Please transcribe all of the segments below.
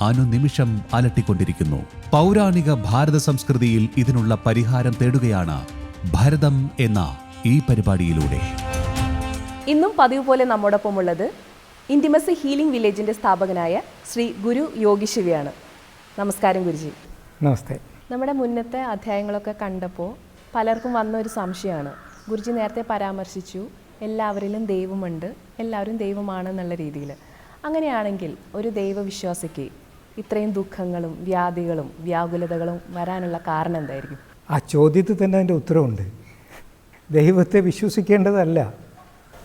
അനുനിമിഷം അലട്ടിക്കൊണ്ടിരിക്കുന്നു. പൗരാണിക ഭാരത സംസ്കൃതിയിൽ ഇതിനുള്ള പരിഹാരം തേടുകയാണ് ഭരതം എന്ന ഈ പരിപാടിയിലൂടെ. ഇന്നും പതിവ് പോലെ നമ്മോടൊപ്പം ഉള്ളത് ഇന്റിമസി ഹീലിംഗ് വില്ലേജിന്റെ സ്ഥാപകനായ ശ്രീ ഗുരു യോഗി ശിവയാണ് നമസ്കാരം ഗുരുജി. നമസ്തേ. നമ്മുടെ മുന്നത്തെ അധ്യായങ്ങളൊക്കെ കണ്ടപ്പോൾ പലർക്കും വന്ന ഒരു സംശയമാണ്. ഗുരുജി നേരത്തെ പരാമർശിച്ചു എല്ലാവരിലും ദൈവമുണ്ട് എല്ലാവരും ദൈവമാണെന്നുള്ള രീതിയിൽ അങ്ങനെയാണെങ്കിൽ ഒരു ദൈവവിശ്വാസിക്ക് ഇത്രയും ദുഃഖങ്ങളും വ്യാധികളും വ്യാകുലതകളും വരാനുള്ള കാരണം എന്തായിരിക്കും? ആ ചോദ്യത്തിൽ തന്നെ അതിന്റെ ഉത്തരവുണ്ട്. ദൈവത്തെ വിശ്വസിക്കേണ്ടതല്ല.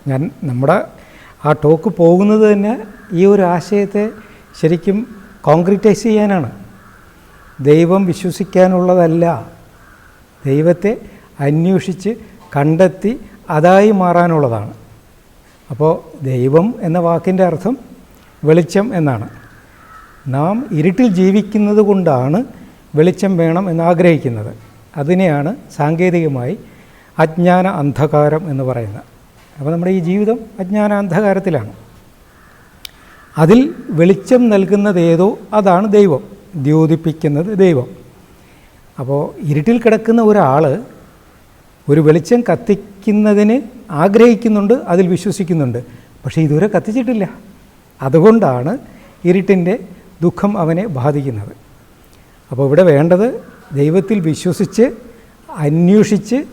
ഞാൻ നമ്മുടെ ആ ടോക്ക് പോകുന്നത് തന്നെ ഈ ഒരു ആശയത്തെ ശരിക്കും കോൺക്രീറ്റൈസ് ചെയ്യാനാണ്. ദൈവം വിശ്വസിക്കാനുള്ളതല്ല. ദൈവത്തെ അന്വേഷിച്ച് കണ്ടെത്തി അതായി മാറാനുള്ളതാണ്. അപ്പോൾ ദൈവം എന്ന വാക്കിന്റെ അർത്ഥം വെളിച്ചം എന്നാണ്. നാം ഇരുട്ടിൽ ജീവിക്കുന്നത് കൊണ്ടാണ് വെളിച്ചം വേണം എന്ന് ആഗ്രഹിക്കുന്നത് അതിനെയാണ് സാങ്കേതികമായി അജ്ഞാന അന്ധകാരം എന്ന് പറയുന്നത്. അപ്പോൾ നമ്മുടെ ഈ ജീവിതം അജ്ഞാന അന്ധകാരത്തിലാണ്. അതിൽ വെളിച്ചം നൽകുന്നത് ഏതോ അതാണ് ദൈവം ദ്യോതിപ്പിക്കുന്നത് ദൈവം. അപ്പോൾ ഇരുട്ടിൽ കിടക്കുന്ന ഒരാൾ ഒരു വെളിച്ചം കത്തിക്കുന്നതിന് ആഗ്രഹിക്കുന്നുണ്ട് അതിൽ വിശ്വസിക്കുന്നുണ്ട്. പക്ഷേ ഇതുവരെ കത്തിച്ചിട്ടില്ല. അതുകൊണ്ടാണ് ഇരുട്ടിന്റെ ദുഃഖം അവനെ ബാധിക്കുന്നത്. അപ്പോൾ ഇവിടെ വേണ്ടത് ദൈവത്തിൽ വിശ്വസിച്ച് അന്വേഷിച്ച്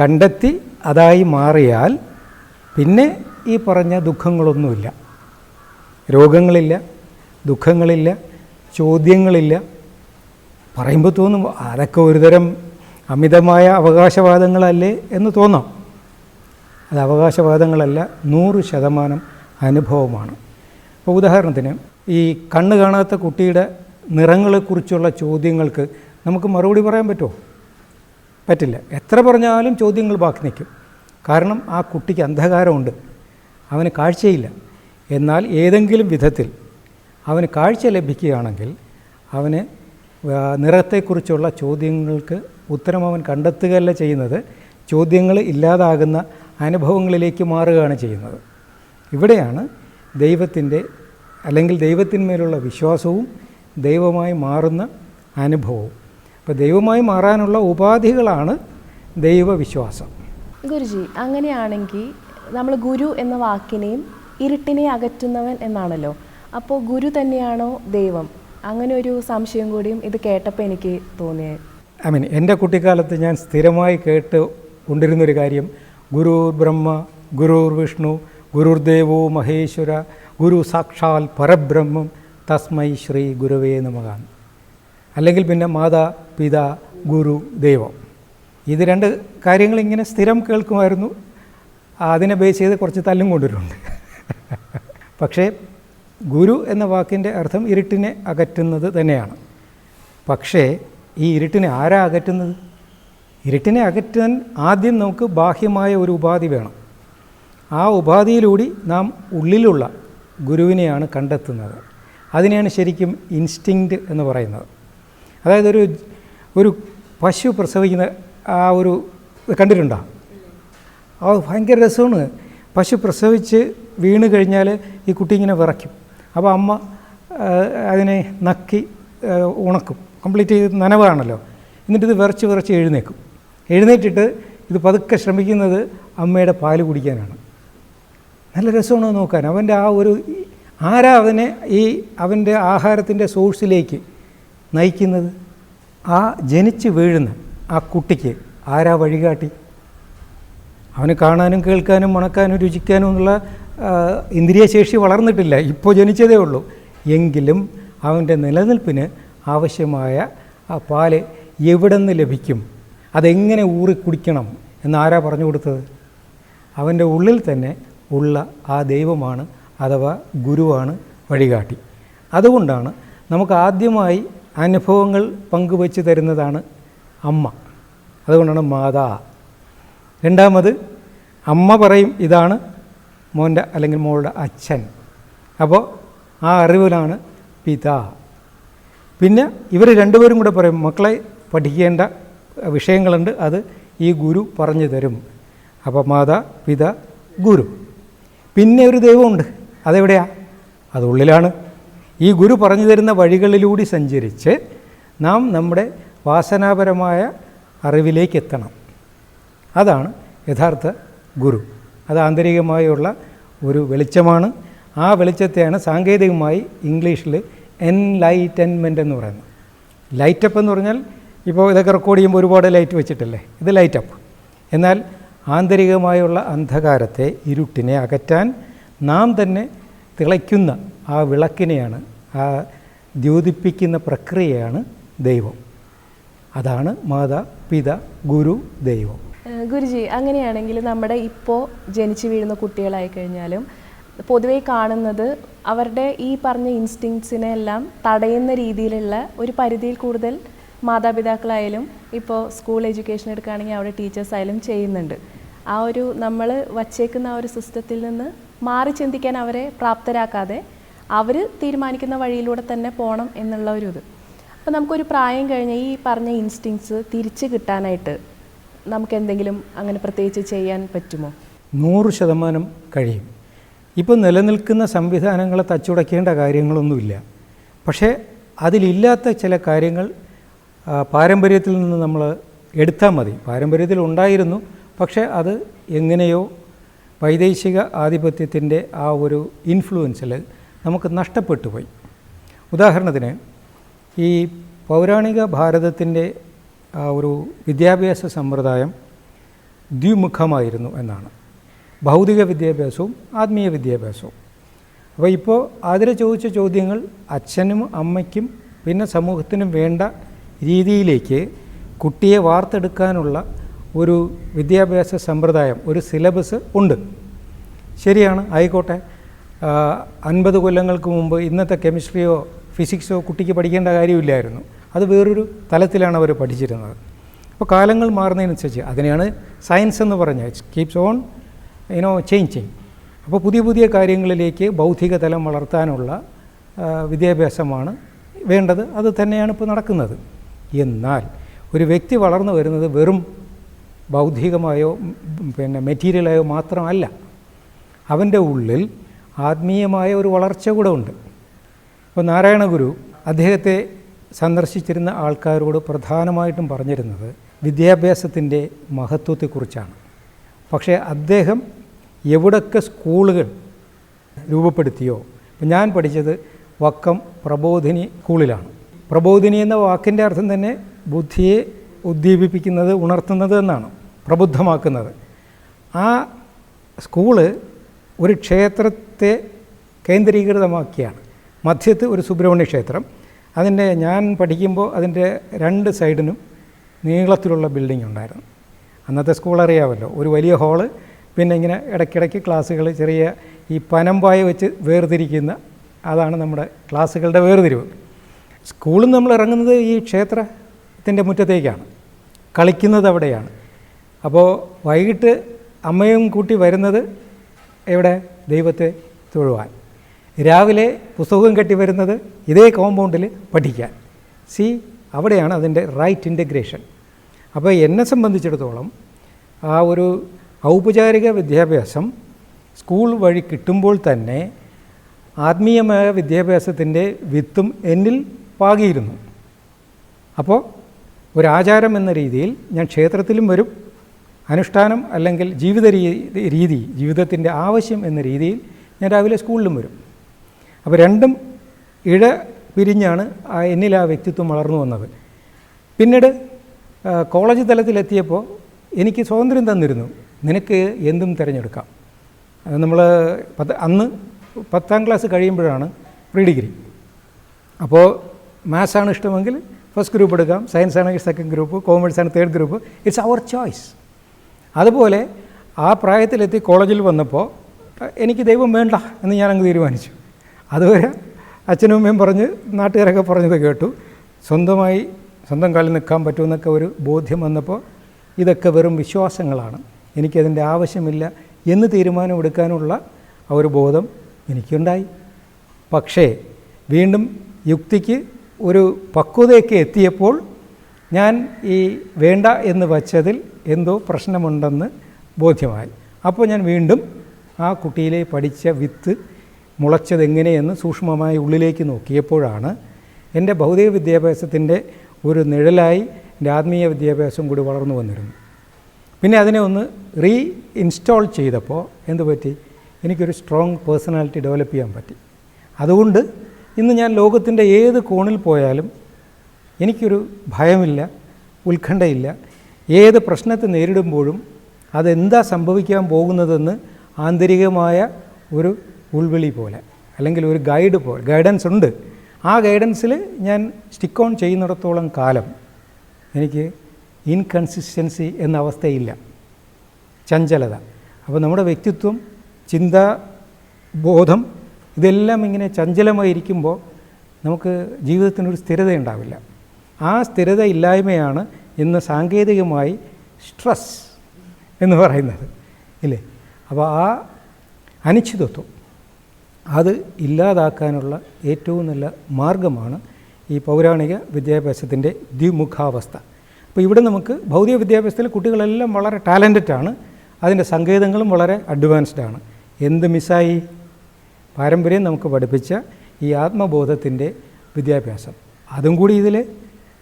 കണ്ടെത്തി അതായി മാറിയാൽ പിന്നെ ഈ പറഞ്ഞ ദുഃഖങ്ങളൊന്നുമില്ല. രോഗങ്ങളില്ല ദുഃഖങ്ങളില്ല ചോദ്യങ്ങളില്ല. പറയുമ്പോൾ തോന്നും അതൊക്കെ ഒരുതരം അമിതമായ അവകാശവാദങ്ങളല്ലേ എന്ന് തോന്നാം. അത് അവകാശവാദങ്ങളല്ല നൂറ് ശതമാനം അനുഭവമാണ്. ഇപ്പോൾ ഉദാഹരണത്തിന് ഈ കണ്ണ് കാണാത്ത കുട്ടിയുടെ നിറങ്ങളെക്കുറിച്ചുള്ള ചോദ്യങ്ങൾക്ക് നമുക്ക് മറുപടി പറയാൻ പറ്റുമോ? പറ്റില്ല. എത്ര പറഞ്ഞാലും ചോദ്യങ്ങൾ ബാക്കി നിൽക്കും. കാരണം ആ കുട്ടിക്ക് അന്ധകാരമുണ്ട്. അവന് കാഴ്ചയില്ല. എന്നാൽ ഏതെങ്കിലും വിധത്തിൽ അവന് കാഴ്ച ലഭിക്കുകയാണെങ്കിൽ അവന് നിറത്തെക്കുറിച്ചുള്ള ചോദ്യങ്ങൾക്ക് ഉത്തരം അവൻ കണ്ടെത്തുകയല്ല ചെയ്യുന്നത്. ചോദ്യങ്ങൾ ഇല്ലാതാകുന്ന അനുഭവങ്ങളിലേക്ക് മാറുകയാണ് ചെയ്യുന്നത്. ഇവിടെയാണ് ദൈവത്തിന്റെ അല്ലെങ്കിൽ ദൈവത്തിന്മേലുള്ള വിശ്വാസവും ദൈവമായി മാറുന്ന അനുഭവവും. അപ്പോൾ ദൈവമായി മാറാനുള്ള ഉപാധികളാണ് ദൈവവിശ്വാസം. ഗുരുജി അങ്ങനെയാണെങ്കിൽ നമ്മൾ ഗുരു എന്ന വാക്കിനെയും ഇരുട്ടിനെ അകറ്റുന്നവൻ എന്നാണല്ലോ. അപ്പോൾ ഗുരു തന്നെയാണോ ദൈവം? അങ്ങനെ ഒരു സംശയം കൂടിയും ഇത് കേട്ടപ്പോൾ എനിക്ക് തോന്നിയത് ഐ മീൻ എന്റെ കുട്ടിക്കാലത്ത് ഞാൻ സ്ഥിരമായി കേട്ട് കൊണ്ടിരുന്നൊരു കാര്യം ഗുരുർ ബ്രഹ്മ ഗുരുർ വിഷ്ണു ഗുരുർ ദേവോ മഹേശ്വര ഗുരു സാക്ഷാൽ പരബ്രഹ്മം തസ്മൈ ശ്രീ ഗുരുവേ നമഃ. അല്ലെങ്കിൽ പിന്നെ മാതാ പിത ഗുരു ദൈവം. ഇത് രണ്ട് കാര്യങ്ങൾ ഇങ്ങനെ സ്ഥിരം കേൾക്കുമായിരുന്നു. അതിനെ ബേസ് ചെയ്ത് കുറച്ച് തല്ലും കൊണ്ടുവരുന്നുണ്ട് പക്ഷേ ഗുരു എന്ന വാക്കിന്റെ അർത്ഥം ഇരുട്ടിനെ അകറ്റുന്നത് തന്നെയാണ്. പക്ഷേ ഈ ഇരുട്ടിനെ ആരാ അകറ്റുന്നത്? ഇരുട്ടിനെ അകറ്റാൻ ആദ്യം നമുക്ക് ബാഹ്യമായ ഒരു ഉപാധി വേണം. ആ ഉപാധിയിലൂടെ നാം ഉള്ളിലുള്ള ഗുരുവിനെയാണ് കണ്ടെത്തുന്നത്. അതിനെയാണ് ശരിക്കും ഇൻസ്റ്റിങ്ക്റ്റ് എന്ന് പറയുന്നത്. അതായത് ഒരു ഒരു പശു പ്രസവിക്കുന്ന ആ ഒരു കണ്ടിട്ടുണ്ടോ? ആ ഭയങ്കര രസമാണ്. പശു പ്രസവിച്ച് വീണ് കഴിഞ്ഞാൽ ഈ കുട്ടി ഇങ്ങനെ വിറയ്ക്കും. അപ്പോൾ അമ്മ അതിനെ നക്കി ഉണക്കും. കംപ്ലീറ്റ് ചെയ്ത് നനവാണല്ലോ. എന്നിട്ട് ഇത് വിറച്ച് വിറച്ച് എഴുന്നേക്കും. എഴുന്നേറ്റിട്ട് ഇത് പതുക്കെ ശ്രമിക്കുന്നത് അമ്മയുടെ പാൽ കുടിക്കാനാണ്. നല്ല രസമാണ് നോക്കാൻ. അവന്റെ ആ ഒരു ആരാ അവനെ ഈ അവന്റെ ആഹാരത്തിന്റെ സോഴ്സിലേക്ക് നയിക്കുന്നത്? ആ ജനിച്ച് വീഴുന്ന ആ കുട്ടിക്ക് ആരാ വഴികാട്ടി? അവന് കാണാനും കേൾക്കാനും മണക്കാനും രുചിക്കാനും എന്നുള്ള ഇന്ദ്രിയശേഷി വളർന്നിട്ടില്ല. ഇപ്പോൾ ജനിച്ചതേ ഉള്ളൂ. എങ്കിലും അവന്റെ നിലനിൽപ്പിന് ആവശ്യമായ ആ പാൽ എവിടെ നിന്ന് ലഭിക്കും? അതെങ്ങനെ ഊറി കുടിക്കണം? എന്ന് ആരാ പറഞ്ഞു കൊടുത്തത്? അവന്റെ ഉള്ളിൽ തന്നെ ഉള്ള ആ ദൈവമാണ് അഥവാ ഗുരുവാണ് വഴികാട്ടി. അതുകൊണ്ടാണ് നമുക്ക് ആദ്യമായി അനുഭവങ്ങൾ പങ്കുവച്ച് തരുന്നതാണ് അമ്മ. അതുകൊണ്ടാണ് മാതാ. രണ്ടാമത് അമ്മ പറയും ഇതാണ് മോന്റെ അല്ലെങ്കിൽ മോളുടെ അച്ഛൻ. അപ്പോൾ ആ അറിവിലാണ് പിതാ. പിന്നെ ഇവർ രണ്ടുപേരും കൂടെ പറയും മക്കളെ പഠിക്കേണ്ട വിഷയങ്ങളുണ്ട് അത് ഈ ഗുരു പറഞ്ഞു തരും. അപ്പോൾ മാതാ പിത ഗുരു. പിന്നെ ഒരു ദൈവമുണ്ട്. അതെവിടെയാ? അത് ഉള്ളിലാണ്. ഈ ഗുരു പറഞ്ഞു തരുന്ന വഴികളിലൂടെ സഞ്ചരിച്ച് നാം നമ്മുടെ വാസനാപരമായ അറിവിലേക്ക് എത്തണം. അതാണ് യഥാർത്ഥ ഗുരു. അത് ആന്തരികമായുള്ള ഒരു വെളിച്ചമാണ്. ആ വെളിച്ചത്തെയാണ് സാങ്കേതികമായി ഇംഗ്ലീഷിൽ എൻലൈറ്റൻമെന്റ് എന്ന് പറയുന്നത്. ലൈറ്റപ്പ് എന്ന് പറഞ്ഞാൽ ഇപ്പോൾ ഇതൊക്കെ റെക്കോർഡ് ചെയ്യുമ്പോൾ ഒരുപാട് ലൈറ്റ് വെച്ചിട്ടല്ലേ? ഇത് ലൈറ്റപ്പ് എന്നാൽ ആന്തരികമായുള്ള അന്ധകാരത്തെ ഇരുട്ടിനെ അകറ്റാൻ നാം തന്നെ തിളയ്ക്കുന്ന ആ വിളക്കിനെയാണ് ആ ദ്യോതിപ്പിക്കുന്ന പ്രക്രിയയാണ് ദൈവം. അതാണ് മാതാ പിത ഗുരു ദൈവം. ഗുരുജി അങ്ങനെയാണെങ്കിൽ നമ്മുടെ ഇപ്പോൾ ജനിച്ചു വീഴുന്ന കുട്ടികളായി കഴിഞ്ഞാലും പൊതുവേ കാണുന്നത് അവരുടെ ഈ പറഞ്ഞ ഇൻസ്റ്റിങ്സിനെ എല്ലാം തടയുന്ന രീതിയിലുള്ള ഒരു പരിധിയിൽ കൂടുതൽ മാതാപിതാക്കളായാലും ഇപ്പോൾ സ്കൂൾ എഡ്യൂക്കേഷൻ എടുക്കുകയാണെങ്കിൽ അവിടെ ടീച്ചേഴ്സ് ആയാലും ചെയ്യുന്നുണ്ട്. ആ ഒരു നമ്മൾ വച്ചേക്കുന്ന ആ ഒരു സിസ്റ്റത്തിൽ നിന്ന് മാറി ചിന്തിക്കാൻ അവരെ പ്രാപ്തരാക്കാതെ അവർ തീരുമാനിക്കുന്ന വഴിയിലൂടെ തന്നെ പോകണം എന്നുള്ള ഒരു ഇത്. അപ്പോൾ നമുക്കൊരു പ്രായം കഴിഞ്ഞ ഈ പറഞ്ഞ ഇൻസ്റ്റിങ്സ് തിരിച്ച് കിട്ടാനായിട്ട് നമുക്ക് എന്തെങ്കിലും അങ്ങനെ പ്രത്യേകിച്ച് ചെയ്യാൻ പറ്റുമോ? നൂറ് ശതമാനം കഴിയും. ഇപ്പോൾ നിലനിൽക്കുന്ന സംവിധാനങ്ങളെ തച്ചുടയ്ക്കേണ്ട കാര്യങ്ങളൊന്നുമില്ല. പക്ഷേ അതിലില്ലാത്ത ചില കാര്യങ്ങൾ പാരമ്പര്യത്തിൽ നിന്ന് നമ്മൾ എടുത്താൽ മതി. പാരമ്പര്യത്തിൽ ഉണ്ടായിരുന്നു. പക്ഷേ അത് എങ്ങനെയോ വൈദേശിക ആധിപത്യത്തിന്റെ ആ ഒരു ഇൻഫ്ലുവൻസിൽ നമുക്ക് നഷ്ടപ്പെട്ടു പോയി. ഉദാഹരണത്തിന് ഈ പൗരാണിക ഭാരതത്തിന്റെ ആ ഒരു വിദ്യാഭ്യാസ സമ്പ്രദായം ദ്വിമുഖമായിരുന്നു എന്നാണ്. ഭൗതിക വിദ്യാഭ്യാസവും ആത്മീയ വിദ്യാഭ്യാസവും. അപ്പോൾ ഇപ്പോൾ ആതിര ചോദിച്ച ചോദ്യങ്ങൾ അച്ഛനും അമ്മയ്ക്കും പിന്നെ സമൂഹത്തിനും വേണ്ട രീതിയിലേക്ക് കുട്ടിയെ വാർത്തെടുക്കാനുള്ള ഒരു വിദ്യാഭ്യാസ സമ്പ്രദായം ഒരു സിലബസ് ഉണ്ട്. ശരിയാണ് ആയിക്കോട്ടെ. അൻപത് കൊല്ലങ്ങൾക്ക് മുമ്പ് ഇന്നത്തെ കെമിസ്ട്രിയോ ഫിസിക്സോ കുട്ടിക്ക് പഠിക്കേണ്ട കാര്യമില്ലായിരുന്നു. അത് വേറൊരു തലത്തിലാണ് അവർ പഠിച്ചിരുന്നത്. അപ്പോൾ കാലങ്ങൾ മാറുന്നതിനനുസരിച്ച് അതിനെയാണ് സയൻസ് എന്ന് പറഞ്ഞാൽ it's keeps on you know changing അപ്പോൾ പുതിയ പുതിയ കാര്യങ്ങളിലേക്ക് ബൗദ്ധിക തലം വളർത്താനുള്ള വിദ്യാഭ്യാസമാണ് വേണ്ടത്. അത് തന്നെയാണ് ഇപ്പോൾ നടക്കുന്നത്. എന്നാൽ ഒരു വ്യക്തി വളർന്നു വരുന്നത് വെറും ബൗദ്ധികമായോ പിന്നെ മെറ്റീരിയലായോ മാത്രമല്ല അവന്റെ ഉള്ളിൽ ആത്മീയമായ ഒരു വളർച്ച കൂടെ ഉണ്ട്. ഇപ്പോൾ നാരായണ ഗുരു അദ്ദേഹത്തെ സന്ദർശിച്ചിരുന്ന ആൾക്കാരോട് പ്രധാനമായിട്ടും പറഞ്ഞിരുന്നത് വിദ്യാഭ്യാസത്തിന്റെ മഹത്വത്തെക്കുറിച്ചാണ്. പക്ഷേ അദ്ദേഹം എവിടൊക്കെ സ്കൂളുകൾ രൂപപ്പെടുത്തിയോ ഞാൻ പഠിച്ചത് വക്കം പ്രബോധിനി സ്കൂളിലാണ്. പ്രബോധിനി എന്ന വാക്കിന്റെ അർത്ഥം തന്നെ ബുദ്ധിയെ ഉദ്ദീപിപ്പിക്കുന്നത് ഉണർത്തുന്നത് എന്നാണ് പ്രബുദ്ധമാക്കുന്നത്. ആ സ്കൂൾ ഒരു ക്ഷേത്രത്തെ കേന്ദ്രീകൃതമാക്കിയാണ്. മധ്യത്ത് ഒരു സുബ്രഹ്മണ്യ ക്ഷേത്രം. അതിന്റെ ഞാൻ പഠിക്കുമ്പോൾ അതിന്റെ രണ്ട് സൈഡിനും നീളത്തിലുള്ള ബിൽഡിംഗ് ഉണ്ടായിരുന്നു. അന്നത്തെ സ്കൂൾ അറിയാമല്ലോ ഒരു വലിയ ഹാൾ പിന്നെ ഇങ്ങനെ ഇടയ്ക്കിടയ്ക്ക് ക്ലാസ്സുകൾ ചെറിയ ഈ പനമ്പായ വെച്ച് വേർതിരിക്കുന്ന അതാണ് നമ്മുടെ ക്ലാസ്സുകളുടെ വേർതിരിവ്. സ്കൂളിൽ നമ്മൾ ഇറങ്ങുന്നത് ഈ ക്ഷേത്രത്തിന്റെ മുറ്റത്തേക്കാണ്. കളിക്കുന്നത് അവിടെയാണ്. അപ്പോൾ വൈകിട്ട് അമ്മയും കൂട്ടി വരുന്നത് എവിടെ? ദൈവത്തെ തൊഴുവാൻ. രാവിലെ പുസ്തകവും കെട്ടി വരുന്നത് ഇതേ കോമ്പൗണ്ടിൽ പഠിക്കാൻ. സി അവിടെയാണ് അതിന്റെ റൈറ്റ് ഇന്റഗ്രേഷൻ അപ്പോൾ എന്നെ സംബന്ധിച്ചിടത്തോളം ആ ഒരു ഔപചാരിക വിദ്യാഭ്യാസം സ്കൂൾ വഴി കിട്ടുമ്പോൾ തന്നെ ആത്മീയമായ വിദ്യാഭ്യാസത്തിന്റെ വിത്തും എന്നിൽ പാകിയിരുന്നു. അപ്പോൾ ഒരാചാരം എന്ന രീതിയിൽ ഞാൻ ക്ഷേത്രത്തിലും വരും. അനുഷ്ഠാനം അല്ലെങ്കിൽ ജീവിത രീതി ജീവിതത്തിന്റെ ആവശ്യം എന്ന രീതിയിൽ ഞാൻ രാവിലെ സ്കൂളിലും വരും. അപ്പോൾ രണ്ടും ഇഴ പിരിഞ്ഞാണ് ആ എന്നിൽ ആ വ്യക്തിത്വം വളർന്നു വന്നത്. പിന്നീട് കോളേജ് തലത്തിലെത്തിയപ്പോൾ എനിക്ക് സ്വാതന്ത്ര്യം തന്നിരുന്നു. നിനക്ക് എന്തും തിരഞ്ഞെടുക്കാം. നമ്മൾ പത്ത് അന്ന് പത്താം ക്ലാസ് കഴിയുമ്പോഴാണ് പ്രീ ഡിഗ്രി അപ്പോൾ മാത്സ് ആണ് ഇഷ്ടമെങ്കിൽ ഫസ്റ്റ് ഗ്രൂപ്പ് എടുക്കാം സയൻസ് ആണെങ്കിൽ സെക്കൻഡ് ഗ്രൂപ്പ് കോമേഴ്സ് ആണ് third group it's our choice അതുപോലെ ആ പ്രായത്തിലെത്തി കോളേജിൽ വന്നപ്പോൾ എനിക്ക് ദൈവം വേണ്ട എന്ന് ഞാനങ്ങ് തീരുമാനിച്ചു. അതുവരെ അച്ഛനും അമ്മയും പറഞ്ഞ് നാട്ടുകാരൊക്കെ പറഞ്ഞത് കേട്ടു. സ്വന്തമായി സ്വന്തം കാലിൽ നിൽക്കാൻ പറ്റുമെന്നൊക്കെ ഒരു ബോധ്യം വന്നപ്പോൾ ഇതൊക്കെ വെറും വിശ്വാസങ്ങളാണ്. എനിക്കതിന്റെ ആവശ്യമില്ല എന്ന് തീരുമാനമെടുക്കാനുള്ള ആ ഒരു ബോധം എനിക്കുണ്ടായി. പക്ഷേ വീണ്ടും യുക്തിക്ക് ഒരു പക്വതയൊക്കെ എത്തിയപ്പോൾ ഞാൻ ഈ വേണ്ട എന്ന് വച്ചതിൽ എന്തോ പ്രശ്നമുണ്ടെന്ന് ബോധ്യമായി. അപ്പോൾ ഞാൻ വീണ്ടും ആ കുട്ടിയിലെ പഠിച്ച വിത്ത് മുളച്ചതെങ്ങനെയെന്ന് സൂക്ഷ്മമായി ഉള്ളിലേക്ക് നോക്കിയപ്പോഴാണ് എന്റെ ഭൗതിക വിദ്യാഭ്യാസത്തിന്റെ ഒരു നിഴലായി എന്റെ ആത്മീയ വിദ്യാഭ്യാസം കൂടി വളർന്നു വന്നിരുന്നു. പിന്നെ അതിനെ ഒന്ന് റീ ഇൻസ്റ്റാൾ ചെയ്തപ്പോൾ എന്ത് പറ്റി എനിക്കൊരു സ്ട്രോങ് പേഴ്സണാലിറ്റി ഡെവലപ്പ് ചെയ്യാൻ പറ്റി. അതുകൊണ്ട് ഇന്ന് ഞാൻ ലോകത്തിന്റെ ഏത് കോണിൽ പോയാലും എനിക്കൊരു ഭയമില്ല ഉത്കണ്ഠയില്ല. ഏത് പ്രശ്നത്തെ നേരിടുമ്പോഴും അതെന്താ സംഭവിക്കാൻ പോകുന്നതെന്ന് ആന്തരികമായ ഒരു ഉൾവിളി പോലെ അല്ലെങ്കിൽ ഒരു ഗൈഡ് പോലെ ഗൈഡൻസ് ഉണ്ട്. ആ ഗൈഡൻസിൽ ഞാൻ സ്റ്റിക്ക് ഓൺ ചെയ്യുന്നിടത്തോളം കാലം എനിക്ക് ഇൻകൺസിസ്റ്റൻസി എന്ന അവസ്ഥയില്ല. ചഞ്ചലത. അപ്പോൾ നമ്മുടെ വ്യക്തിത്വം ചിന്ത ബോധം ഇതെല്ലാം ഇങ്ങനെ ചഞ്ചലമായിരിക്കുമ്പോൾ നമുക്ക് ജീവിതത്തിനൊരു സ്ഥിരത ഉണ്ടാവില്ല ആ സ്ഥിരത ഇല്ലായ്മയാണ് ഇന്ന് സാങ്കേതികമായി സ്ട്രെസ് എന്ന് പറയുന്നത്. ഇല്ലേ? അപ്പോൾ ആ അനിശ്ചിതത്വം അത് ഇല്ലാതാക്കാനുള്ള ഏറ്റവും നല്ല മാർഗമാണ് ഈ പൗരാണിക വിദ്യാഭ്യാസത്തിന്റെ ദ്വിമുഖാവസ്ഥ. അപ്പോൾ ഇവിടെ നമുക്ക് ഭൗതിക വിദ്യാഭ്യാസത്തിൽ കുട്ടികളെല്ലാം വളരെ ടാലന്റഡ് ആണ് അതിന്റെ സങ്കേതങ്ങളും വളരെ അഡ്വാൻസ്ഡ് ആണ് എന്ത് മിസ്സായി? പാരമ്പര്യം നമുക്ക് പഠിപ്പിച്ച ഈ ആത്മബോധത്തിന്റെ വിദ്യാഭ്യാസം. അതും കൂടി ഇതിൽ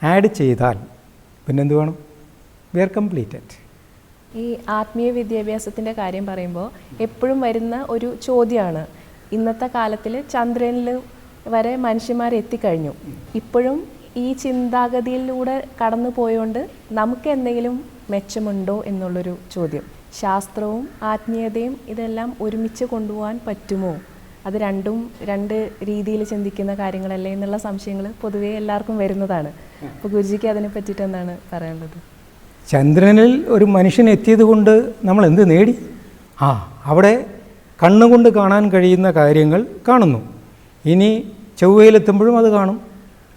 ആഡ് ചെയ്താൽ പിന്നെന്ത് വേണം? വി ആർ കംപ്ലീറ്റഡ് ഈ ആത്മീയ വിദ്യാഭ്യാസത്തിന്റെ കാര്യം പറയുമ്പോൾ എപ്പോഴും വരുന്ന ഒരു ചോദ്യമാണ്. ഇന്നത്തെ കാലത്തിൽ ചന്ദ്രനിൽ വരെ മനുഷ്യന്മാർ എത്തിക്കഴിഞ്ഞു. ഇപ്പോഴും ഈ ചിന്താഗതിയിലൂടെ കടന്നു പോയോണ്ട് നമുക്ക് എന്തെങ്കിലും മെച്ചമുണ്ടോ എന്നുള്ളൊരു ചോദ്യം. ശാസ്ത്രവും ആത്മീയതയും ഇതെല്ലാം ഒരുമിച്ച് കൊണ്ടുപോകാൻ പറ്റുമോ? അത് രണ്ടും രണ്ട് രീതിയിൽ ചിന്തിക്കുന്ന കാര്യങ്ങളല്ലേ എന്നുള്ള സംശയങ്ങൾ പൊതുവേ എല്ലാവർക്കും വരുന്നതാണ്. അപ്പോൾ ഗുരുജിക്ക് അതിനെ പറ്റിയിട്ട് എന്താണ് പറയാനുള്ളത് ചന്ദ്രനിൽ ഒരു മനുഷ്യൻ എത്തിയത് കൊണ്ട് നമ്മൾ എന്ത് നേടി? ആ അവിടെ കണ്ണുകൊണ്ട് കാണാൻ കഴിയുന്ന കാര്യങ്ങൾ കാണുന്നു. ഇനി ചൊവ്വയിലെത്തുമ്പോഴും അത് കാണും.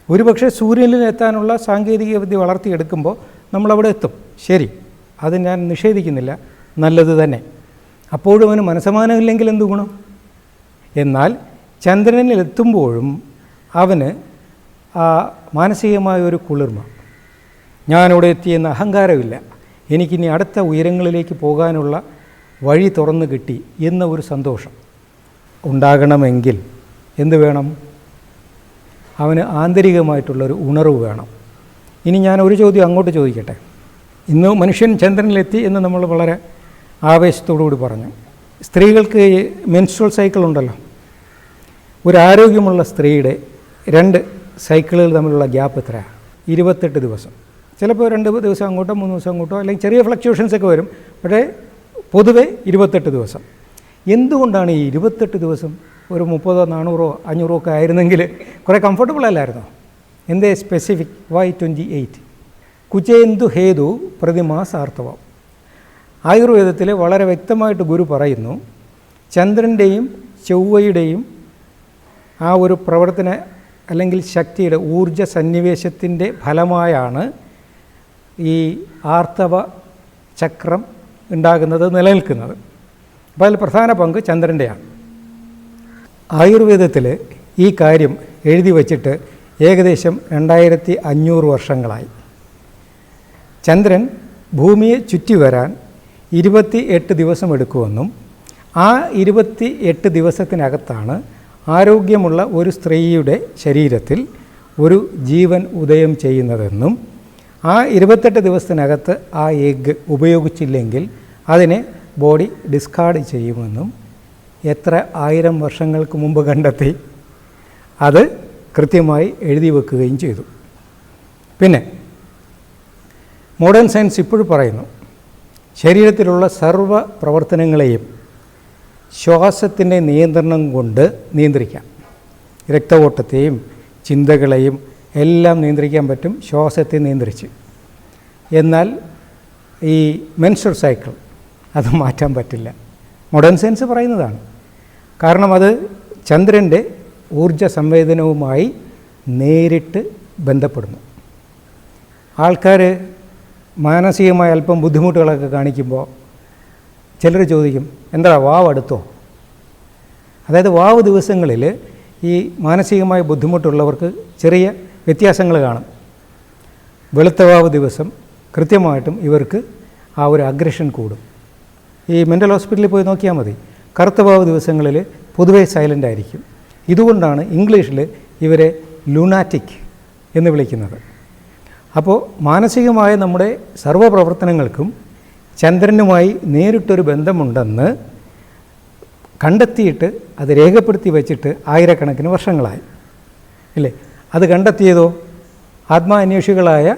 ഒരുപക്ഷെ സൂര്യനിൽ എത്താനുള്ള സാങ്കേതിക വിദ്യ വളർത്തിയെടുക്കുമ്പോൾ നമ്മളവിടെ എത്തും. ശരി അത് ഞാൻ നിഷേധിക്കുന്നില്ല. നല്ലത് തന്നെ. അപ്പോഴും അവന് മനസ്സമാനമില്ലെങ്കിൽ എന്ത് ഗുണം? എന്നാൽ ചന്ദ്രനിൽ എത്തുമ്പോഴും അവന് ആ മാനസികമായ ഒരു കുളിർമ. ഞാനിവിടെ എത്തിയെന്ന അഹങ്കാരമില്ല. എനിക്കിനി അടുത്ത ഉയരങ്ങളിലേക്ക് പോകാനുള്ള വഴി തുറന്നു കിട്ടി എന്ന ഒരു സന്തോഷം. ഉണ്ടാകണമെങ്കിൽ എന്ത് വേണം? അവന് ആന്തരികമായിട്ടുള്ളൊരു ഉണർവ് വേണം. ഇനി ഞാൻ ഒരു ചോദ്യം അങ്ങോട്ട് ചോദിക്കട്ടെ? ഇന്ന് മനുഷ്യൻ ചന്ദ്രനിലെത്തി എന്ന് നമ്മൾ വളരെ ആവേശത്തോടു കൂടി പറഞ്ഞു. സ്ത്രീകൾക്ക് മെൻസ്ട്രൽ സൈക്കിൾ ഉണ്ടല്ലോ. ഒരു ആരോഗ്യമുള്ള സ്ത്രീയുടെ രണ്ട് സൈക്കിളുകൾ തമ്മിലുള്ള ഗ്യാപ്പ് എത്രയാണ് ഇരുപത്തെട്ട് ദിവസം. ചിലപ്പോൾ രണ്ട് ദിവസം അങ്ങോട്ടോ മൂന്ന് ദിവസം അങ്ങോട്ടോ അല്ലെങ്കിൽ ചെറിയ ഫ്ലക്ച്വേഷൻസ് ഒക്കെ വരും. പക്ഷേ പൊതുവെ ഇരുപത്തെട്ട് ദിവസം. എന്തുകൊണ്ടാണ് ഈ ഇരുപത്തെട്ട് ദിവസം ഒരു മുപ്പതോ നാനൂറോ അഞ്ഞൂറോ ഒക്കെ ആയിരുന്നെങ്കിൽ കുറേ കംഫർട്ടബിൾ അല്ലായിരുന്നോ? എന്തേ സ്പെസിഫിക് വൈ ട്വന്റി എയ്റ്റ് കുചേന്ദു ഹേതു പ്രതിമാസാർത്ഥവം. ആയുർവേദത്തിൽ വളരെ വ്യക്തമായിട്ട് ഗുരു പറയുന്നു ചന്ദ്രന്റെയും ചൊവ്വയുടെയും ആ ഒരു പ്രവർത്തന അല്ലെങ്കിൽ ശക്തിയുടെ ഊർജ സന്നിവേശത്തിന്റെ ഫലമായാണ് ഈ ആർത്തവ ചക്രം ഉണ്ടാകുന്നത് നിലനിൽക്കുന്നത്. അപ്പോൾ അതിൽ പ്രധാന പങ്ക് ചന്ദ്രന്റെയാണ്. ആയുർവേദത്തിൽ ഈ കാര്യം എഴുതി വച്ചിട്ട് ഏകദേശം രണ്ടായിരത്തി അഞ്ഞൂറ് വർഷങ്ങളായി. ചന്ദ്രൻ ഭൂമിയെ ചുറ്റി വരാൻ ഇരുപത്തി എട്ട് ദിവസം എടുക്കുമെന്നും ആ ഇരുപത്തി എട്ട് ദിവസത്തിനകത്താണ് ആരോഗ്യമുള്ള ഒരു സ്ത്രീയുടെ ശരീരത്തിൽ ഒരു ജീവൻ ഉദയം ചെയ്യുന്നതെന്നും ആ ഇരുപത്തെട്ട് ദിവസത്തിനകത്ത് ആ എഗ്ഗ് ഉപയോഗിച്ചില്ലെങ്കിൽ അതിനെ ബോഡി ഡിസ്കാർഡ് ചെയ്യുമെന്നും എത്ര ആയിരം വർഷങ്ങൾക്ക് മുമ്പ് കണ്ടെത്തി അത് കൃത്യമായി എഴുതി വെക്കുകയും ചെയ്തു. പിന്നെ മോഡേൺ സയൻസ് ഇപ്പോഴും പറയുന്നു ശരീരത്തിലുള്ള സർവ പ്രവർത്തനങ്ങളെയും ശ്വാസത്തിന്റെ നിയന്ത്രണം കൊണ്ട് നിയന്ത്രിക്കാം. രക്തഓട്ടത്തെയും ചിന്തകളെയും എല്ലാം നിയന്ത്രിക്കാൻ പറ്റും ശ്വാസത്തെ നിയന്ത്രിച്ച്. എന്നാൽ ഈ മെൻസ്ട്രൽ സൈക്കിൾ അത് മാറ്റാൻ പറ്റില്ല. മോഡേൺ സയൻസ് പറയുന്നതാണ്. കാരണം അത് ചന്ദ്രന്റെ ഊർജ സംവേദനവുമായി നേരിട്ട് ബന്ധപ്പെടുന്നു. ആൾക്കാർ മാനസികമായ അല്പം ബുദ്ധിമുട്ടുകളൊക്കെ കാണിക്കുമ്പോൾ ചിലർ ചോദിക്കും എന്താ വാവ് അടുത്തോ? അതായത് വാവ് ദിവസങ്ങളിൽ ഈ മാനസികമായ ബുദ്ധിമുട്ടുള്ളവർക്ക് ചെറിയ വ്യത്യാസങ്ങൾ കാണും. വെളുത്ത വാവ് ദിവസം കൃത്യമായിട്ടും ഇവർക്ക് ആ ഒരു അഗ്രഷൻ കൂടും. ഈ മെന്റൽ ഹോസ്പിറ്റലിൽ പോയി നോക്കിയാൽ മതി. കറുത്ത വാവ് ദിവസങ്ങളിൽ പൊതുവേ സൈലന്റ് ആയിരിക്കും. ഇതുകൊണ്ടാണ് ഇംഗ്ലീഷിൽ ഇവരെ ലുണാറ്റിക് എന്ന് വിളിക്കുന്നത്. അപ്പോൾ മാനസികമായ നമ്മുടെ സർവപ്രവർത്തനങ്ങൾക്കും ചന്ദ്രനുമായി നേരിട്ടൊരു ബന്ധമുണ്ടെന്ന് കണ്ടെത്തിയിട്ട് അത് രേഖപ്പെടുത്തി വച്ചിട്ട് ആയിരക്കണക്കിന് വർഷങ്ങളായി. അല്ലേ അത് കണ്ടെത്തിയതോ? ആത്മാന്വേഷികളായ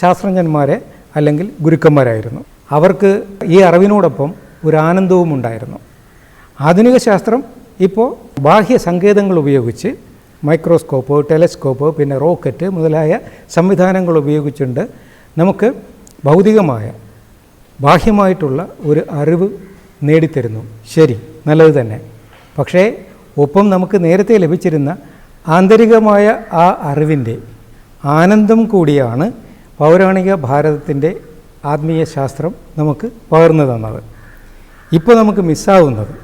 ശാസ്ത്രജ്ഞന്മാരെ അല്ലെങ്കിൽ ഗുരുക്കന്മാരായിരുന്നു. അവർക്ക് ഈ അറിവിനോടൊപ്പം ഒരു ആനന്ദവും ഉണ്ടായിരുന്നു. ആധുനിക ശാസ്ത്രം ഇപ്പോൾ ബാഹ്യ സങ്കേതങ്ങൾ ഉപയോഗിച്ച് മൈക്രോസ്കോപ്പ് ടെലസ്കോപ്പ് പിന്നെ റോക്കറ്റ് മുതലായ സംവിധാനങ്ങൾ ഉപയോഗിച്ചുകൊണ്ട് നമുക്ക് ഭൗതികമായ ബാഹ്യമായിട്ടുള്ള ഒരു അറിവ് നേടിത്തരുന്നു. ശരി നല്ലത് തന്നെ. പക്ഷേ ഒപ്പം നമുക്ക് നേരത്തെ ലഭിച്ചിരുന്ന ആന്തരികമായ ആ അറിവിന്റെ ആനന്ദം കൂടിയാണ് പൗരാണിക ഭാരതത്തിന്റെ ആത്മീയ ശാസ്ത്രം നമുക്ക് പകർന്നു തന്നത്. ഇപ്പോൾ നമുക്ക് മിസ്സാവുന്നത്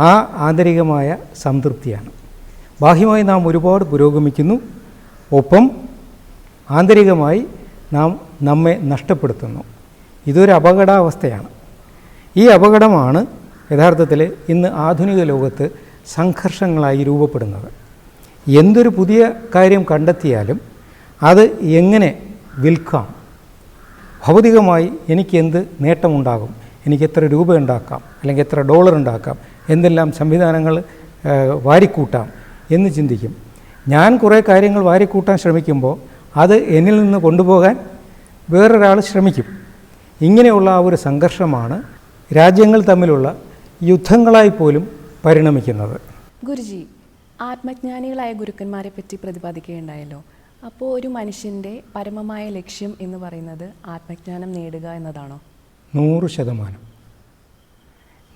ആ ആന്തരികമായ സംതൃപ്തിയാണ്. ബാഹ്യമായി നാം ഒരുപാട് പുരോഗമിക്കുന്നു. ഒപ്പം ആന്തരികമായി നാം നമ്മെ നഷ്ടപ്പെടുത്തുന്നു. ഇതൊരു അപകടാവസ്ഥയാണ്. ഈ അപകടമാണ് യഥാർത്ഥത്തിൽ ഇന്ന് ആധുനിക ലോകത്ത് സംഘർഷങ്ങളായി രൂപപ്പെടുന്നത്. എന്തൊരു പുതിയ കാര്യം കണ്ടെത്തിയാലും അത് എങ്ങനെ വിൽക്കാം? ഭൗതികമായി എനിക്ക് എന്ത് നേട്ടമുണ്ടാകും? എനിക്ക് എത്ര രൂപ ഉണ്ടാക്കാം? അല്ലെങ്കിൽ എത്ര ഡോളർ ഉണ്ടാക്കാം? എന്തെല്ലാം സംവിധാനങ്ങൾ വാരിക്കൂട്ടാം എന്ന് ചിന്തിക്കും. ഞാൻ കുറേ കാര്യങ്ങൾ വാരിക്കൂട്ടാൻ ശ്രമിക്കുമ്പോൾ അത് എന്നിൽ നിന്ന് കൊണ്ടുപോകാൻ വേറൊരാൾ ശ്രമിക്കും. ഇങ്ങനെയുള്ള ആ ഒരു സംഘർഷമാണ് രാജ്യങ്ങൾ തമ്മിലുള്ള യുദ്ധങ്ങളായി പോലും പരിണമിക്കുന്നത്. ഗുരുജി ആത്മജ്ഞാനികളായ ഗുരുക്കന്മാരെ പറ്റി പ്രതിപാദിക്കുകയുണ്ടായല്ലോ. അപ്പോൾ ഒരു മനുഷ്യന്റെ പരമമായ ലക്ഷ്യം എന്ന് പറയുന്നത് ആത്മജ്ഞാനം നേടുക എന്നതാണോ? നൂറ് ശതമാനം.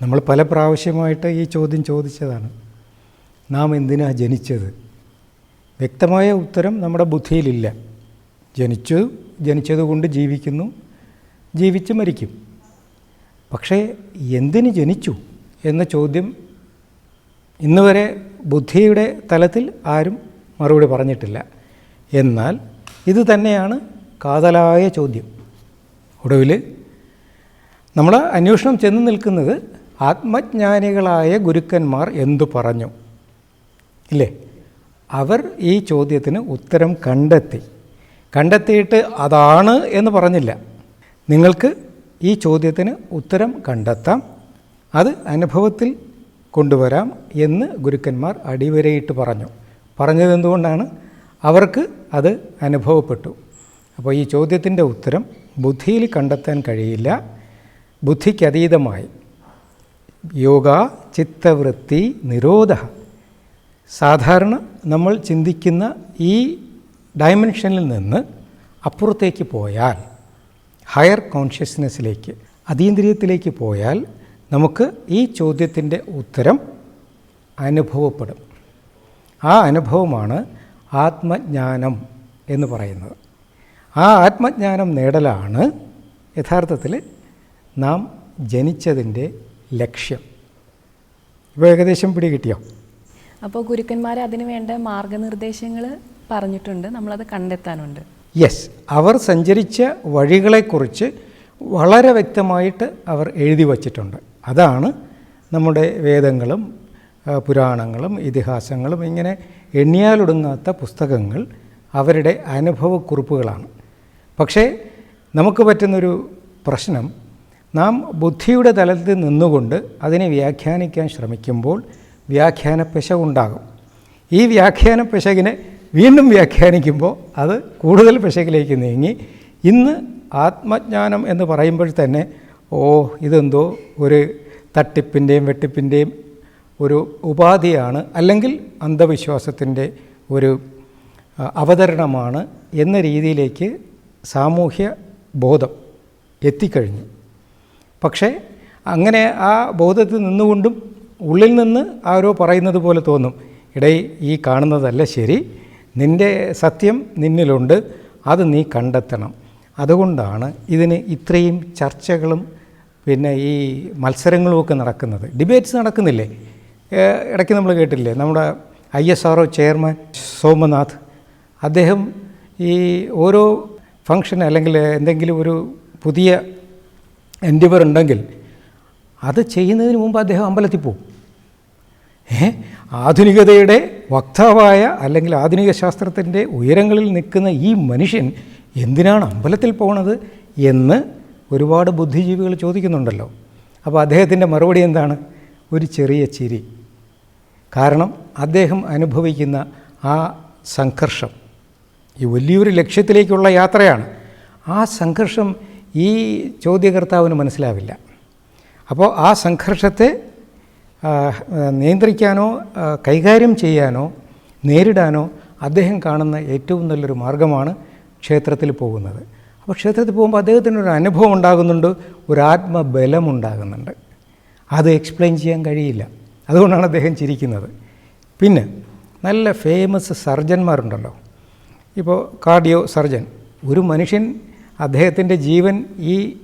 നമ്മൾ പല പ്രാവശ്യമായിട്ട് ഈ ചോദ്യം ചോദിച്ചതാണ്. നാം എന്തിനാ ജനിച്ചത്? വ്യക്തമായ ഉത്തരം നമ്മുടെ ബുദ്ധിയിലില്ല. ജനിച്ചു ജനിച്ചതുകൊണ്ട് ജീവിക്കുന്നു ജീവിച്ച് മരിക്കും. പക്ഷേ എന്തിന് ജനിച്ചു എന്ന ചോദ്യം ഇന്നുവരെ ബുദ്ധിയുടെ തലത്തിൽ ആരും മറുപടി പറഞ്ഞിട്ടില്ല. എന്നാൽ ഇത് തന്നെയാണ് കാതലായ ചോദ്യം. ഒടുവിൽ നമ്മൾ അന്വേഷണം ചെന്ന് നിൽക്കുന്നത് ആത്മജ്ഞാനികളായ ഗുരുക്കന്മാർ എന്തു പറഞ്ഞു? ഇല്ലേ? അവർ ഈ ചോദ്യത്തിന് ഉത്തരം കണ്ടെത്തി. കണ്ടെത്തിയിട്ട് അതാണ് എന്ന് പറഞ്ഞില്ല. നിങ്ങൾക്ക് ഈ ചോദ്യത്തിന് ഉത്തരം കണ്ടെത്താം. അത് അനുഭവത്തിൽ കൊണ്ടുവരാം എന്ന് ഗുരുക്കന്മാർ അടിവരയിട്ട് പറഞ്ഞു. പറഞ്ഞത് എന്തുകൊണ്ടാണ്? അവർക്ക് അത് അനുഭവപ്പെട്ടു. അപ്പോൾ ഈ ചോദ്യത്തിന്റെ ഉത്തരം ബുദ്ധിയിൽ കണ്ടെത്താൻ കഴിയില്ല. ബുദ്ധിക്കതീതമായി യോഗ ചിത്തവൃത്തി നിരോധ. സാധാരണ നമ്മൾ ചിന്തിക്കുന്ന ഈ ഡയമെൻഷനിൽ നിന്ന് അപ്പുറത്തേക്ക് പോയാൽ ഹയർ കോൺഷ്യസ്നെസ്സിലേക്ക് അതീന്ദ്രിയത്തിലേക്ക് പോയാൽ നമുക്ക് ഈ ചോദ്യത്തിന്റെ ഉത്തരം അനുഭവപ്പെടും. ആ അനുഭവമാണ് ആത്മജ്ഞാനം എന്ന് പറയുന്നത്. ആ ആത്മജ്ഞാനം നേടലാണ് യഥാർത്ഥത്തിൽ നാം ജനിച്ചതിന്റെ ലക്ഷ്യം. ഇപ്പോൾ ഏകദേശം പിടികിട്ടിയോ? അപ്പോൾ ഗുരുക്കന്മാർ അതിന് വേണ്ട മാർഗനിർദ്ദേശങ്ങൾ പറഞ്ഞിട്ടുണ്ട്. നമ്മളത് കണ്ടെത്താനുണ്ട്. യെസ് അവർ സഞ്ചരിച്ച വഴികളെക്കുറിച്ച് വളരെ വ്യക്തമായിട്ട് അവർ എഴുതി വച്ചിട്ടുണ്ട്. അതാണ് നമ്മുടെ വേദങ്ങളും പുരാണങ്ങളും ഇതിഹാസങ്ങളും ഇങ്ങനെ എണ്ണിയാലൊടുങ്ങാത്ത പുസ്തകങ്ങൾ അവരുടെ അനുഭവക്കുറിപ്പുകളാണ്. പക്ഷേ നമുക്ക് പറ്റുന്നൊരു പ്രശ്നം നാം ബുദ്ധിയുടെ തലത്തിൽ നിന്നുകൊണ്ട് അതിനെ വ്യാഖ്യാനിക്കാൻ ശ്രമിക്കുമ്പോൾ വ്യാഖ്യാന പിശകുണ്ടാകും ഈ വ്യാഖ്യാന പിശകിനെ വീണ്ടും വ്യാഖ്യാനിക്കുമ്പോൾ അത് കൂടുതൽ പിശകിലേക്ക് നീങ്ങി. ഇന്ന് ആത്മജ്ഞാനം എന്ന് പറയുമ്പോൾ തന്നെ ഓ ഇതെന്തോ ഒരു തട്ടിപ്പിന്റെയും വെട്ടിപ്പിന്റെയും ഒരു ഉപാധിയാണ് അല്ലെങ്കിൽ അന്ധവിശ്വാസത്തിന്റെ ഒരു അവതരണമാണ് എന്ന രീതിയിലേക്ക് സാമൂഹ്യ ബോധം എത്തിക്കഴിഞ്ഞു. പക്ഷേ അങ്ങനെ ആ ബോധത്തിൽ നിന്നുകൊണ്ടും ഉള്ളിൽ നിന്ന് ആരോ പറയുന്നത് പോലെ തോന്നും. ഇടയിൽ ഈ കാണുന്നതല്ല ശരി. നിന്റെ സത്യം നിന്നിലുണ്ട് അത് നീ കണ്ടെത്തണം. അതുകൊണ്ടാണ് ഇതിന് ഇത്രയും ചർച്ചകളും പിന്നെ ഈ മത്സരങ്ങളുമൊക്കെ നടക്കുന്നത്. ഡിബേറ്റ്സ് നടക്കുന്നില്ലേ? ഇടയ്ക്ക് നമ്മൾ കേട്ടില്ലേ? നമ്മുടെ I S R chairman Somanath അദ്ദേഹം ഈ ഓരോ ഫങ്ഷൻ അല്ലെങ്കിൽ എന്തെങ്കിലും ഒരു പുതിയ എൻഡിവർ ഉണ്ടെങ്കിൽ അത് ചെയ്യുന്നതിന് മുമ്പ് അദ്ദേഹം അമ്പലത്തിൽ പോകും. ആധുനികതയുടെ വക്താവായ അല്ലെങ്കിൽ ആധുനിക ശാസ്ത്രത്തിന്റെ ഉയരങ്ങളിൽ നിൽക്കുന്ന ഈ മനുഷ്യൻ എന്തിനാണ് അമ്പലത്തിൽ പോണത് എന്ന് ഒരുപാട് ബുദ്ധിജീവികൾ ചോദിക്കുന്നുണ്ടല്ലോ. അപ്പോൾ അദ്ദേഹത്തിന്റെ മറുപടി എന്താണ്? ഒരു ചെറിയ ചിരി. കാരണം അദ്ദേഹം അനുഭവിക്കുന്ന ആ സംഘർഷം ഈ വലിയൊരു ലക്ഷ്യത്തിലേക്കുള്ള യാത്രയാണ്. ആ സംഘർഷം ഈ ചോദ്യകർത്താവിന് മനസ്സിലാവില്ല. അപ്പോൾ ആ സംഘർഷത്തെ നിയന്ത്രിക്കാനോ കൈകാര്യം ചെയ്യാനോ നേരിടാനോ അദ്ദേഹം കാണുന്ന ഏറ്റവും നല്ലൊരു മാർഗമാണ് ക്ഷേത്രത്തിൽ പോകുന്നത്. അപ്പോൾ ക്ഷേത്രത്തിൽ പോകുമ്പോൾ അദ്ദേഹത്തിന് ഒരു അനുഭവം ഉണ്ടാകുന്നുണ്ട് ഒരു ആത്മബലം ഉണ്ടാകുന്നുണ്ട്. അത് എക്സ്പ്ലെയിൻ ചെയ്യാൻ കഴിയില്ല. അതുകൊണ്ടാണ് അദ്ദേഹം ചിരിക്കുന്നത്. പിന്നെ നല്ല ഫേമസ് സർജന്മാരുണ്ടല്ലോ. ഇപ്പോൾ കാർഡിയോ സർജൻ ഒരു മനുഷ്യൻ അദ്ദേഹത്തിന്റെ ജീവൻ ഈ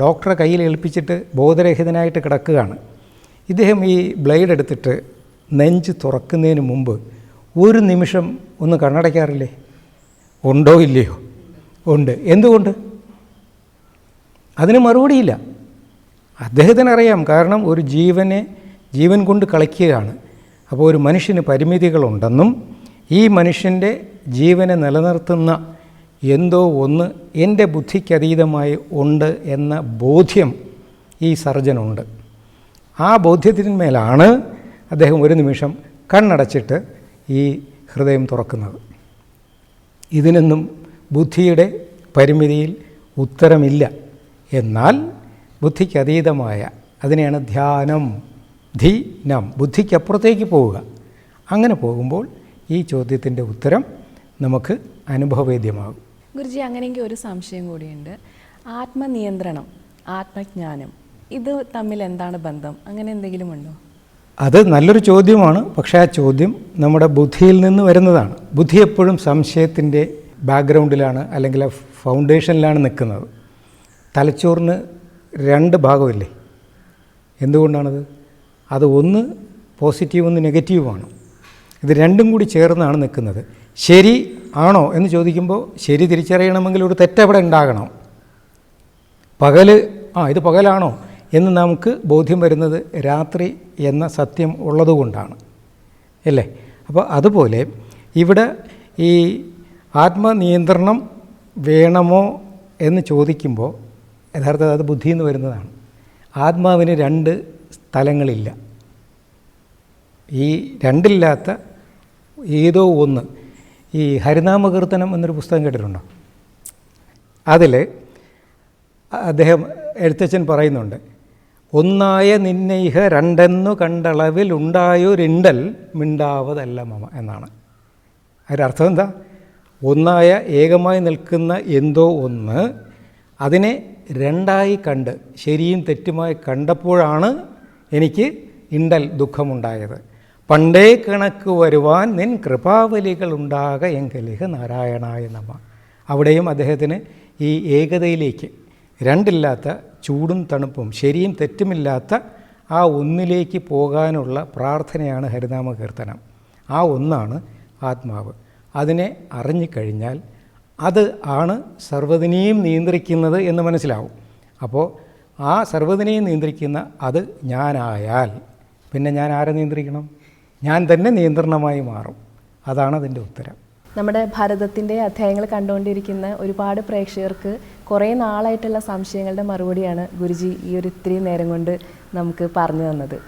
ഡോക്ടറെ കയ്യിൽ ഏൽപ്പിച്ചിട്ട് ബോധരഹിതനായിട്ട് കിടക്കുകയാണ്. ഇദ്ദേഹം ഈ ബ്ലേഡ് എടുത്തിട്ട് നെഞ്ച് തുറക്കുന്നതിന് മുമ്പ് ഒരു നിമിഷം ഒന്ന് കണ്ണടയ്ക്കാറില്ലേ? ഉണ്ടോ ഇല്ലയോ? ഉണ്ട്. എന്തുകൊണ്ട്? അതിന് മറുപടിയില്ല. അദ്ദേഹത്തിന് അറിയാം കാരണം ഒരു ജീവനെ ജീവൻ കൊണ്ട് കളിക്കുകയാണ്. അപ്പോൾ ഒരു മനുഷ്യന് പരിമിതികളുണ്ടെന്നും ഈ മനുഷ്യന്റെ ജീവനെ നിലനിർത്തുന്ന എന്തോ ഒന്ന് എന്റെ ബുദ്ധിക്കതീതമായി ഉണ്ട് എന്ന ബോധ്യം ഈ സർജനുണ്ട്. ആ ബോധ്യത്തിന്മേലാണ് അദ്ദേഹം ഒരു നിമിഷം കണ്ണടച്ചിട്ട് ഈ ഹൃദയം തുറക്കുന്നത്. ഇതിനൊന്നും ബുദ്ധിയുടെ പരിമിതിയിൽ ഉത്തരമില്ല. എന്നാൽ ബുദ്ധിക്ക് അതീതമായ അതിനെയാണ് ധ്യാനം ധീനം ബുദ്ധിക്കപ്പുറത്തേക്ക് പോവുക. അങ്ങനെ പോകുമ്പോൾ ഈ ചോദ്യത്തിന്റെ ഉത്തരം നമുക്ക് അനുഭവവേദ്യമാകും ഗുരുജി അങ്ങനെയെങ്കിൽ ഒരു സംശയം കൂടിയുണ്ട്. ആത്മനിയന്ത്രണം ആത്മജ്ഞാനം ഇത് തമ്മിൽ എന്താണ് ബന്ധം? അങ്ങനെ എന്തെങ്കിലും ഉണ്ടോ? അത് നല്ലൊരു ചോദ്യമാണ്. പക്ഷേ ആ ചോദ്യം നമ്മുടെ ബുദ്ധിയിൽ നിന്ന് വരുന്നതാണ്. ബുദ്ധി എപ്പോഴും സംശയത്തിന്റെ ബാക്ക്ഗ്രൗണ്ടിലാണ് അല്ലെങ്കിൽ ആ ഫൗണ്ടേഷനിലാണ് നിൽക്കുന്നത്. തലച്ചോറിന് രണ്ട് ഭാഗമില്ലേ? എന്തുകൊണ്ടാണത്? അത് ഒന്ന് പോസിറ്റീവ് ഒന്ന് നെഗറ്റീവുമാണ് ഇത് രണ്ടും കൂടി ചേർന്നാണ് നിൽക്കുന്നത്. ശരി ആണോ എന്ന് ചോദിക്കുമ്പോൾ ശരി തിരിച്ചറിയണമെങ്കിൽ ഒരു തെറ്റവിടെ ഉണ്ടാകണം. പകൽ ആ ഇത് പകലാണോ? എന്ന് നമുക്ക് ബോധ്യം വരുന്നത് രാത്രി എന്ന സത്യം ഉള്ളതുകൊണ്ടാണ്. അല്ലേ? അപ്പോൾ അതുപോലെ ഇവിടെ ഈ ആത്മനിയന്ത്രണം വേണമോ എന്ന് ചോദിക്കുമ്പോൾ യഥാർത്ഥത്തിൽ അത് ബുദ്ധി എന്ന് വരുന്നതാണ്. ആത്മാവിന് രണ്ട് സ്ഥലങ്ങളില്ല. ഈ രണ്ടില്ലാത്ത ഏതോ ഒന്ന്. ഈ ഹരിനാമകീർത്തനം എന്നൊരു പുസ്തകം കേട്ടിട്ടുണ്ടോ? അതിൽ അദ്ദേഹം എഴുത്തച്ഛൻ പറയുന്നുണ്ട് ഒന്നായ നിന്നൈഹ രണ്ടെന്നു കണ്ടളവിൽ ഉണ്ടായൊരിണ്ടൽ മിണ്ടാവതല്ല മമ എന്നാണ്. അതിന്റെ അർത്ഥം എന്താ? ഒന്നായ ഏകമായി നിൽക്കുന്ന എന്തോ ഒന്ന് അതിനെ രണ്ടായി കണ്ട് ശരിയും തെറ്റുമായി കണ്ടപ്പോഴാണ് എനിക്ക് ഇണ്ടൽ ദുഃഖമുണ്ടായത്. പണ്ടേ കണക്ക് വരുവാൻ നിൻ കൃപാവലികൾ ഉണ്ടാക എങ്കലിഹ നാരായണായ നമ. അവിടെയും അദ്ദേഹത്തിന് ഈ ഏകതയിലേക്ക് രണ്ടില്ലാത്ത ചൂടും തണുപ്പും ശരിയും തെറ്റുമില്ലാത്ത ആ ഒന്നിലേക്ക് പോകാനുള്ള പ്രാർത്ഥനയാണ് ഹരിനാമ കീർത്തനം ആ ഒന്നാണ് ആത്മാവ്. അതിനെ അറിഞ്ഞുകഴിഞ്ഞാൽ അത് ആണ് സർവതിനെയും നിയന്ത്രിക്കുന്നത് എന്ന് മനസ്സിലാവും. അപ്പോൾ ആ സർവതിനെയും നിയന്ത്രിക്കുന്ന അത് ഞാനായാൽ പിന്നെ ഞാൻ ആരെ നിയന്ത്രിക്കണം? ഞാൻ തന്നെ നിയന്ത്രണമായി മാറും. അതാണ് അതിന്റെ ഉത്തരം. നമ്മുടെ ഭാരതത്തിന്റെ അധ്യായങ്ങൾ കണ്ടുകൊണ്ടിരിക്കുന്ന ഒരുപാട് പ്രേക്ഷകർക്ക് കുറേ നാളായിട്ടുള്ള സംശയങ്ങളുടെ മറുപടിയാണ് ഗുരുജി ഈ ഒരു ഇത്തിരി നേരം കൊണ്ട് നമുക്ക് പറഞ്ഞു തന്നത്.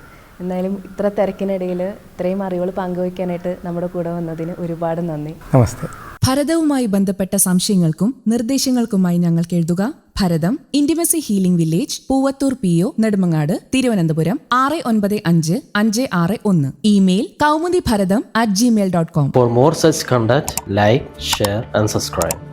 എന്നാലും ഇത്ര തിരക്കിനിടയിൽ ഇത്രയും അറിവുകൾ പങ്കുവയ്ക്കാനായിട്ട് നമ്മുടെ കൂടെ വന്നതിന് ഒരുപാട് നന്ദി. നമസ്തേ. ഭരതവുമായി ബന്ധപ്പെട്ട സംശയങ്ങൾക്കും നിർദ്ദേശങ്ങൾക്കുമായി ഞങ്ങൾക്ക് എഴുതുക. Bharatham intimacy healing village Poovathur P O Nedumangad Thiruvananthapuram ആറ് ഒൻപത് അഞ്ച് അഞ്ച് ആറ് ഒന്ന്. Email Kaumudi Bharatham at Gmail dot com for more such content, like share and subscribe.